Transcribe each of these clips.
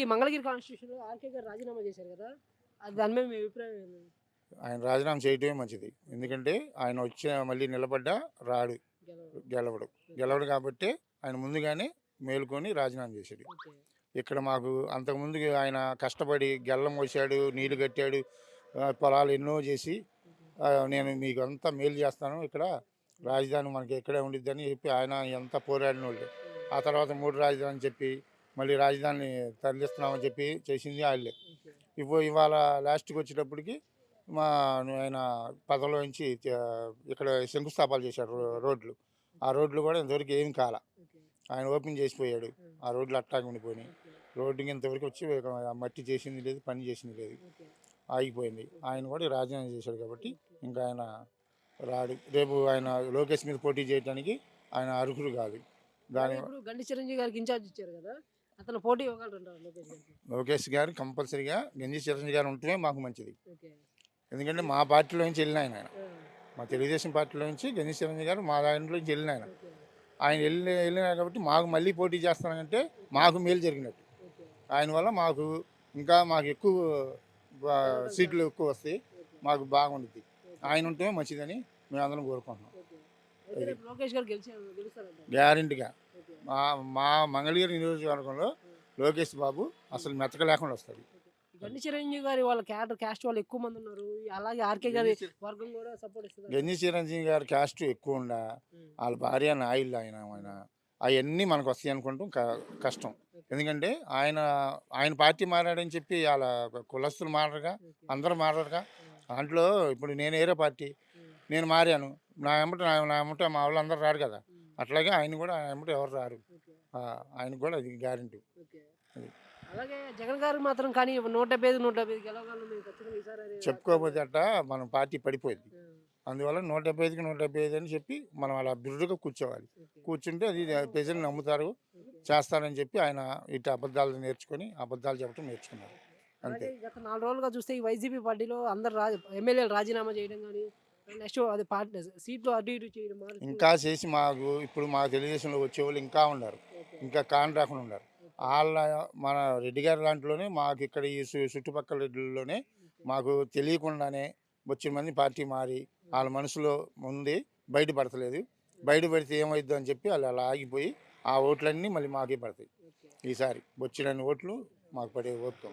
ఈ మంగళగిరి కాన్స్టిట్యూషన్లో ఆర్కే గారు రాజీనామా చేశారు కదా అది దాని మీద మీ అభిప్రాయం ఏంది? ఆయన రాజీనామా చేయటమే మంచిది ఎందుకంటే ఆయన వచ్చి మళ్ళీ నిలబడ్డా రాడు గెలవడం. గెలవడు కాబట్టి ఆయన ముందుగానే మేలుకొని రాజీనామా చేశాడు. ఇక్కడ మాకు అంతకుముందు ఆయన కష్టపడి గెల్లం వచ్చాడు నీళ్ళు కట్టాడు పొలాలు ఎన్నో చేసి నేను మీకు అంతా మేలు చేస్తాను ఇక్కడ రాజధాని మనకి ఇక్కడే ఉండిద్దని చెప్పి ఆయన ఎంత పోరాడిన వాళ్ళు ఆ తర్వాత మూడు రాజధాని చెప్పి మళ్ళీ రాజధాని తరలిస్తున్నామని చెప్పి చేసింది వాళ్ళే ఇప్పుడు ఇవాళ లాస్ట్కి వచ్చేటప్పటికి మా ఆయన పదవిలో నుంచి ఇక్కడ శంకుస్థాపాలు చేశాడు రో- రోడ్లు. ఆ రోడ్లు కూడా ఇంతవరకు ఏం కాల. ఆయన ఓపెన్ చేసిపోయాడు. ఆ రోడ్లు అట్టాగి ఉండిపోయినాయి. రోడ్డు రోడ్డుకి ఇంతవరకు వచ్చి మట్టి చేసింది లేదు పని చేసింది లేదు. ఆగిపోయింది. ఆయన కూడా రాజీనామా చేశాడు కాబట్టి ఇంకా ఆయన రాడు. రేపు ఆయన లోకేష్ మీద పోటీ చేయడానికి ఆయన అర్హుడు కాదు. దాని గండి చిరంజీవి గారికి ఇన్ఛార్జ్ ఇచ్చారు కదా? అతను పోటీ ఇవ్వగలరంటారు లోకేష్ గారికి లోకేష్ గారు కంపల్సరీగా గంజి చిరంజీవి గారు ఉంటేనే మాకు మంచిది. ఎందుకంటే మా పార్టీలో నుంచి వెళ్ళిన ఆయన మా తెలుగుదేశం పార్టీలో నుంచి గణేష్ చిరంజీవి గారు మా దాంట్లో నుంచి వెళ్ళిన ఆయన. ఆయన వెళ్ళి వెళ్ళినారు కాబట్టి మాకు మళ్ళీ పోటీ చేస్తానంటే మాకు మేలు జరిగినట్టు. ఆయన వల్ల మాకు ఇంకా మాకు ఎక్కువ సీట్లు ఎక్కువ వస్తాయి. మాకు బాగుంటుంది ఆయన ఉంటే మంచిదని మేము అందరం కోరుకుంటున్నాం లోకేష్ గారు గ్యారెంటీగా. మా మా మంగళగిరి నియోజకవర్గంలో లోకేష్ బాబు అసలు మెతక లేకుండా వస్తాడు. గండి చిరంజీవి గారి వాళ్ళ క్యాడర్ క్యాస్ట్ వాళ్ళు ఎక్కువ మంది ఉన్నారు. అలాగే ఆర్కే గారి వర్గం కూడా సపోర్ట్ గంజి చిరంజీవి గారి క్యాస్ట్ ఎక్కువ ఉండ వాళ్ళ భార్య నాయుళ్ళు ఆయన ఆయన అవన్నీ మనకు వస్తాయి అనుకుంటాం కష్టం. ఎందుకంటే ఆయన ఆయన పార్టీ మారాడని చెప్పి వాళ్ళ కులస్తులు మారరుగా అందరూ మారరుగా. దాంట్లో ఇప్పుడు నేను వేరే పార్టీ నేను మారాను. నా ఎమ్మట నా నా ఎమ్మట మా వాళ్ళందరూ రారు కదా. అట్లాగే ఆయన కూడా ఆయన ఎవరు రారు. ఆ, ఆయనకు కూడా అది గ్యారెంటీ. అలాగే జగన్ గారు మాత్రం కానీ నూట డెబ్బై ఐదు నూట డెబ్బై ఐదు చెప్పుకోకపోతే అట్ట మన పార్టీ పడిపోయింది. అందువల్ల నూట డెబ్బై ఐదుకి నూట డెబ్బై ఐదు అని చెప్పి మనం అలా బిరుడుగా కూర్చోవాలి. కూర్చుంటే అది ప్రజలు నమ్ముతారు చేస్తారని చెప్పి ఆయన ఇటు అబద్ధాలు నేర్చుకొని అబద్ధాలు చెప్పడం నేర్చుకున్నారు. అంతే. గత నాలుగు రోజులుగా చూస్తే ఈ వైసీపీ పార్టీలో అందరు రాజ ఎమ్మెల్యేలు రాజీనామా చేయడం కానీ నెక్స్ట్ అది పార్టీ సీట్లు అటు ఇటు చేయడం మారుస్తూ- ఇంకా చేసి మాకు ఇప్పుడు మా తెలుగుదేశంలో వచ్చేవాళ్ళు ఇంకా ఉన్నారు. ఇంకా కాని రాకుండా ఉన్నారు. వాళ్ళ మన రెడ్డి గారి దాంట్లోనే మాకు ఇక్కడ ఈ చుట్టుపక్కల రెడ్డిలోనే మాకు తెలియకుండానే వచ్చిన మంది పార్టీ మారి వాళ్ళ మనసులో ఉంది బయటపడతలేదు. బయట పెడితే ఏమైద్దు అని చెప్పి వాళ్ళు అలా ఆగిపోయి ఆ ఓట్లన్నీ మళ్ళీ మాకే పడతాయి. ఈసారి వచ్చిన ఓట్లు మాకు పడే ఓట్లు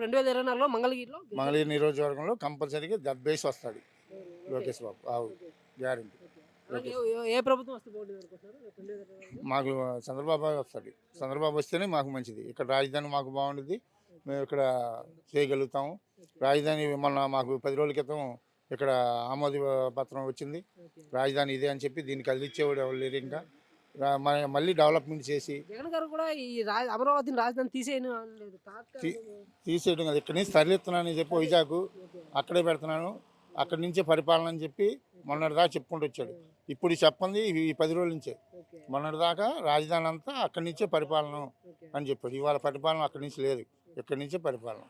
రెండు వేల ఇరవై నాలుగులో మంగళగిరిలో? మంగళగిరి నియోజకవర్గంలో కంపల్సరీగా దెబ్బేసి వస్తాడు. లోకేష్ బాబు. ఓకే. గ్యారంటీ. ఏ- ప్రభుత్వం వస్తే బాగుంటుంది? మాకు చంద్రబాబు వస్తాడు. చంద్రబాబు వస్తేనే మాకు మంచిది. ఇక్కడ రాజధాని మాకు బాగుంటుంది మేము ఇక్కడ చేయగలుగుతాము. రాజధాని మొన్న మాకు పది రోజుల క్రితం ఇక్కడ ఆమోద పత్రం వచ్చింది. రాజధాని ఇదే అని చెప్పి దీనికి కదిలిచ్చేవాడు ఎవరు లేరు ఇంకా. మళ్ళీ డెవలప్మెంట్ చేసి జగన్ గారు కూడా ఈ అమరావతిని రాజధాని తీసేయను తీసేయడం కదా. ఇక్కడి నుంచి తరలిస్తున్నానని చెప్పి వైజాగ్. అక్కడే పెడుతున్నాను. అక్కడి నుంచే పరిపాలన అని చెప్పి మొన్నటిదాకా చెప్పుకుంటూ వచ్చాడు. ఇప్పుడు చెప్పింది ఈ పది రోజుల నుంచే. మొన్నటిదాకా రాజధాని అంతా అక్కడి నుంచే పరిపాలన. అని చెప్పాడు. ఇవాళ పరిపాలన అక్కడి నుంచి లేదు. ఇక్కడి నుంచే పరిపాలన.